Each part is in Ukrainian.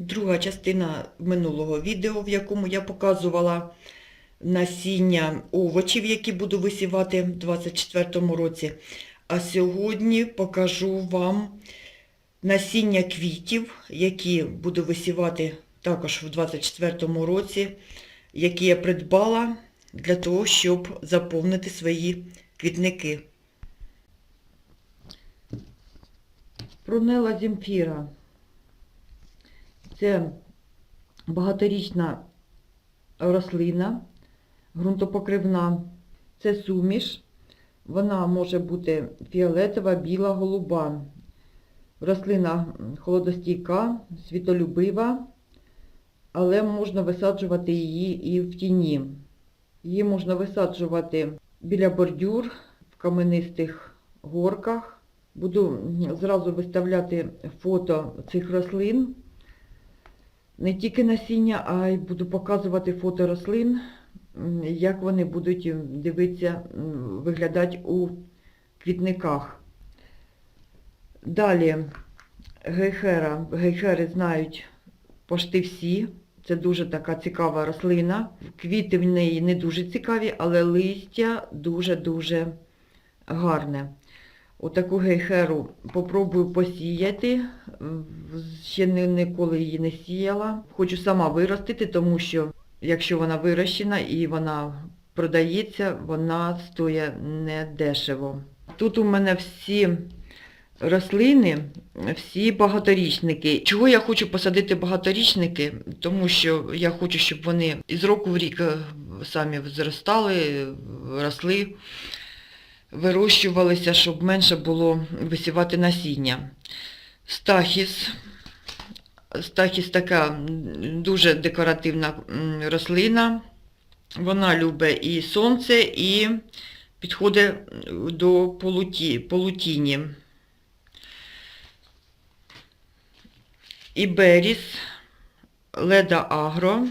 Друга частина минулого відео, в якому я показувала насіння овочів, які буду висівати в 2024 році. А сьогодні покажу вам насіння квітів, які буду висівати також в 2024 році, які я придбала для того, щоб заповнити свої квітники. Прунела зімфіра. Це багаторічна рослина, ґрунтопокривна. Це суміш. Вона може бути фіолетова, біла, голуба. Рослина холодостійка, світолюбива, але можна висаджувати її і в тіні. Її можна висаджувати біля бордюр, в каменистих горках. Буду зразу виставляти фото цих рослин. Не тільки насіння, а й буду показувати фото рослин, як вони будуть дивитися, виглядати у квітниках. Далі гейхера. Гейхери знають пошти всі. Це дуже така цікава рослина. Квіти в неї не дуже цікаві, але листя дуже-дуже гарне. Отаку гейхеру попробую посіяти. Ще ніколи її не сіяла. Хочу сама виростити, тому що якщо вона вирощена і вона продається, вона стоїть недешево. Тут у мене всі рослини, всі багаторічники. Чого я хочу посадити багаторічники? Тому що я хочу, щоб вони із року в рік е, самі зростали, росли вирощувалися, щоб менше було висівати насіння. Стахіс. Стахіс така дуже декоративна рослина. Вона любить і сонце, і підходить до полуті, полутіні. Іберіс, Леда Агро.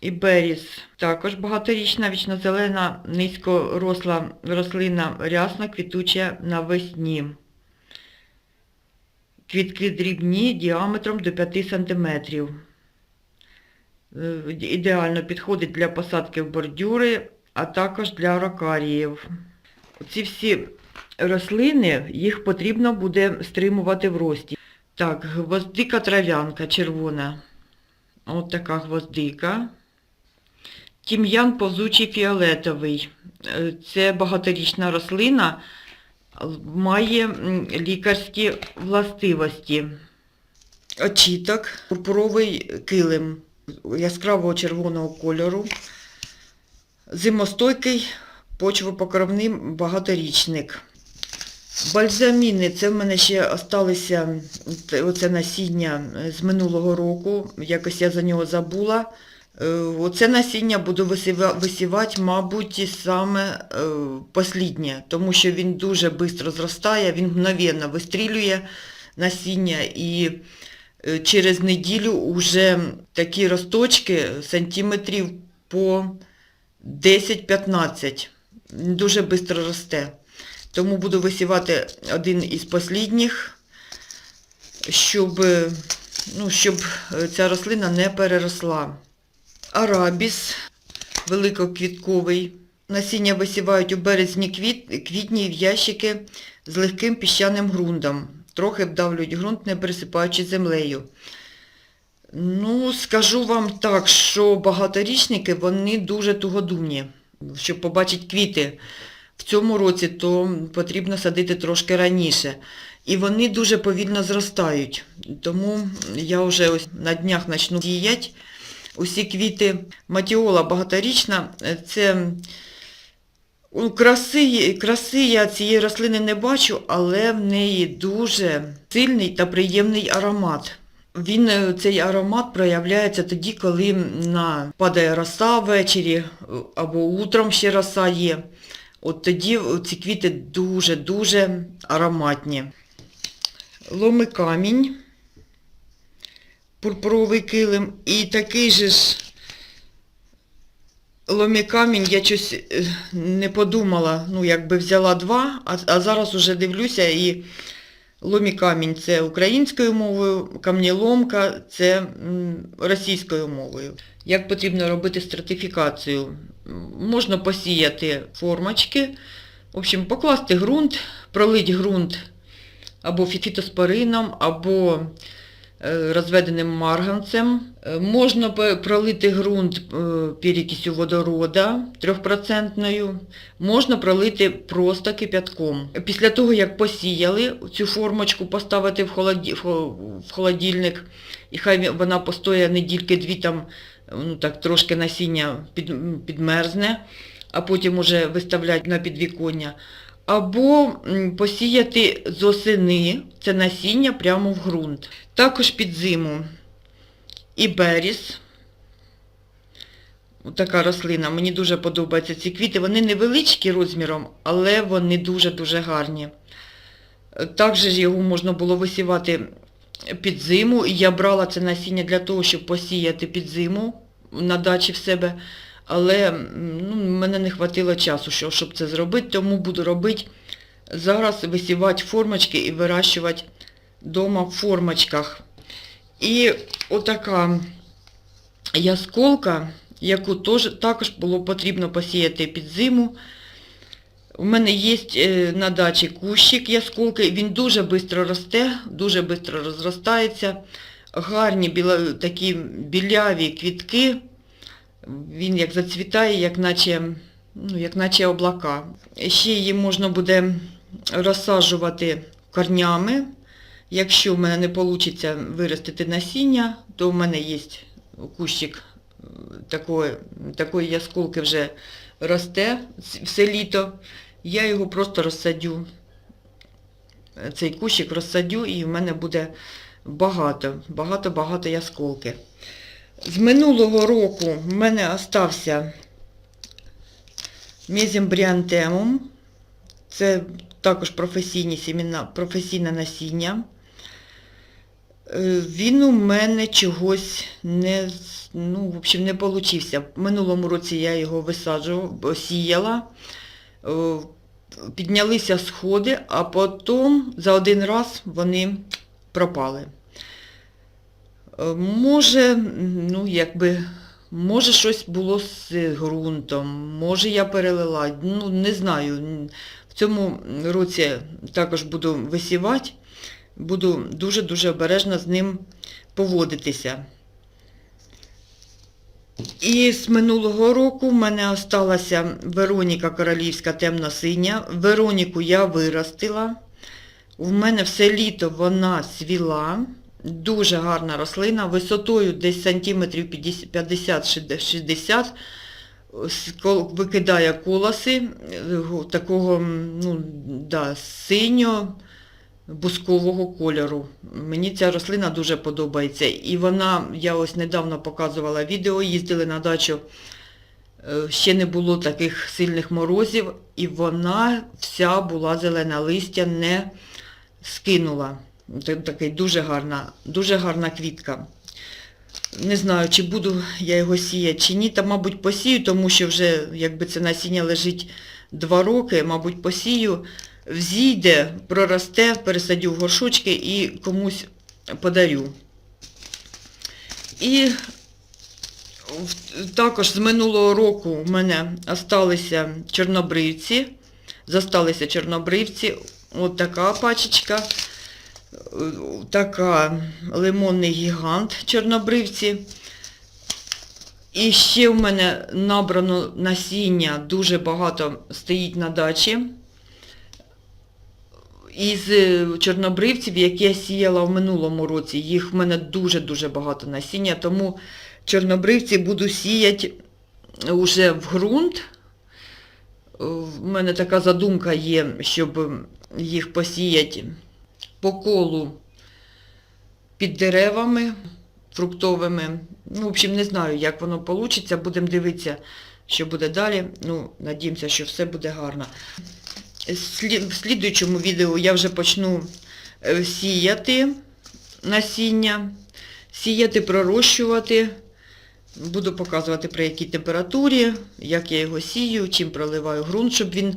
Іберіс також багаторічна, вічнозелена, низькоросла рослина, рясно квітуча навесні. Квітки дрібні діаметром до 5 см. Ідеально підходить для посадки в бордюри, а також для рокаріїв. Ці всі рослини, їх потрібно буде стримувати в рості. Так, гвоздика трав'янка червона. От така гвоздика. Тім'ян повзучий фіолетовий. Е, Це багаторічна рослина, має лікарські властивості. Очіток, пурпуровий килим яскравого червоного кольору. Зимостойкий почвопокровний багаторічник. Бальзаміни, це в мене ще осталися оце насіння е, з минулого року. Якось я за нього забула. Е, Оце насіння буду висівати, мабуть, саме е, посліднє, тому що він дуже швидко зростає, він мгновенно вистрілює насіння і е, через неділю вже такі росточки сантиметрів по 10-15. Дуже швидко росте. Тому буду висівати один із послідніх, щоб, ну, щоб ця рослина не переросла. Арабіс великоквітковий. Насіння висівають у березні квіт, квітні в ящики з легким піщаним ґрунтом. Трохи вдавлюють ґрунт, не пересипаючи землею. Ну, скажу вам так, що багаторічники, вони дуже тугодумні. Щоб побачити квіти в цьому році, то потрібно садити трошки раніше. І вони дуже повільно зростають. Тому я вже ось на днях почну діяти. Усі квіти матіола багаторічна, е, це краси, краси я цієї рослини не бачу, але в неї дуже сильний та приємний аромат. Він, е, цей аромат проявляється тоді, коли на, падає роса ввечері е, або утром ще роса є. От тоді ці квіти дуже-дуже ароматні. Ломи камінь, пурпуровий килим і такий же ж ломікамінь я щось е, не подумала, ну якби взяла два, а, а зараз уже дивлюся і Ломікамінь це українською мовою, камнєломка це російською мовою. Як потрібно робити стратифікацію? Можна посіяти формочки, в общем, покласти ґрунт, пролить ґрунт або фітоспорином, або розведеним марганцем. Е, Можна пролити ґрунт е, перекисю водорода 3%, можна пролити просто кипятком. Після того, як посіяли цю формочку, поставити в холодильник, і хай вона постоє недільки дві там, ну так трошки насіння підмерзне, а потім уже виставляти на підвіконня. Або посіяти з осени це насіння прямо в ґрунт. Також під зиму і беріс. Така рослина. Мені дуже подобаються ці квіти. Вони невеличкі розміром, але вони дуже-дуже гарні. Також його можна було висівати під зиму. І я брала це насіння для того, щоб посіяти під зиму на дачі в себе. Але ну, мене не вистачило часу, що- щоб це зробити, тому буду робити зараз висівати формочки і вирощувати вдома в формочках. І отака ясколка, яку також було потрібно посіяти під зиму. У мене є е, на дачі кущик ясколки, він дуже швидко росте, дуже швидко розростається. Гарні такі біляві квітки. Він як зацвітає, як наче, ну, як наче облака. Ще її можна буде розсаджувати корнями. Якщо в мене не вийде виростити насіння, то в мене є кущик такої, такої ясколки вже росте все літо. Я його просто розсадю. Цей кущик розсадю і в мене буде багато, багато-багато ясколки. З минулого року в мене остався мезембріантемум. Це також професійні сімена, професійне насіння. Е, Він у мене чогось не, ну, в общем, не получився. В минулому році я його висаджувала, сіяла, е, піднялися сходи, а потім за один раз вони пропали. Е, Може, ну, якби, може щось було з ґрунтом, може я перелила, ну, не знаю. В цьому році також буду висівати, буду дуже-дуже обережно з ним поводитися. І з минулого року в мене осталася Вероніка Королівська темно-синя. Вероніку я виростила. У мене все літо вона свіла. Дуже гарна рослина, висотою десь сантиметрів 50-60, викидає колоси е, такого ну, да, синьо бускового кольору. Мені ця рослина дуже подобається. І вона, я ось недавно показувала відео, їздили на дачу, е, ще не було таких сильних морозів, і вона вся була зелена листя, не скинула. Та- Такий дуже гарна, дуже гарна квітка. Не знаю, чи буду я його сіяти, чи ні. Та, мабуть, посію, тому що вже, якби це насіння лежить два роки, мабуть, посію, взійде, проросте, пересадю в горшочки і комусь подарю. І також з минулого року в мене осталися чорнобривці. Зосталися чорнобривці. От така пачечка. Така лимонний гігант чорнобривці. І ще в мене набрано насіння, дуже багато стоїть на дачі. Із е, чорнобривців, які я сіяла в минулому році, їх в мене дуже-дуже багато насіння, тому чорнобривці буду сіяти вже в ґрунт. В мене така задумка є, щоб їх посіяти по колу під деревами фруктовими. Ну, в общем, не знаю, як воно вийде. Будемо дивитися, що буде далі. Ну, надіємося, що все буде гарно. В слідуючому відео я вже почну е, сіяти насіння, сіяти, пророщувати. Буду показувати при якій температурі, як я його сію, чим проливаю ґрунт, щоб він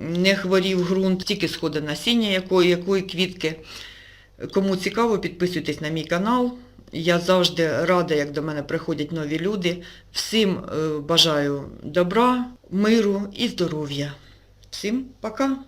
не хворів ґрунт, тільки сходи насіння якої, якої квітки. Кому цікаво, підписуйтесь на мій канал. Я завжди рада, як до мене приходять нові люди. Всім е, бажаю добра, миру і здоров'я. Всім пока!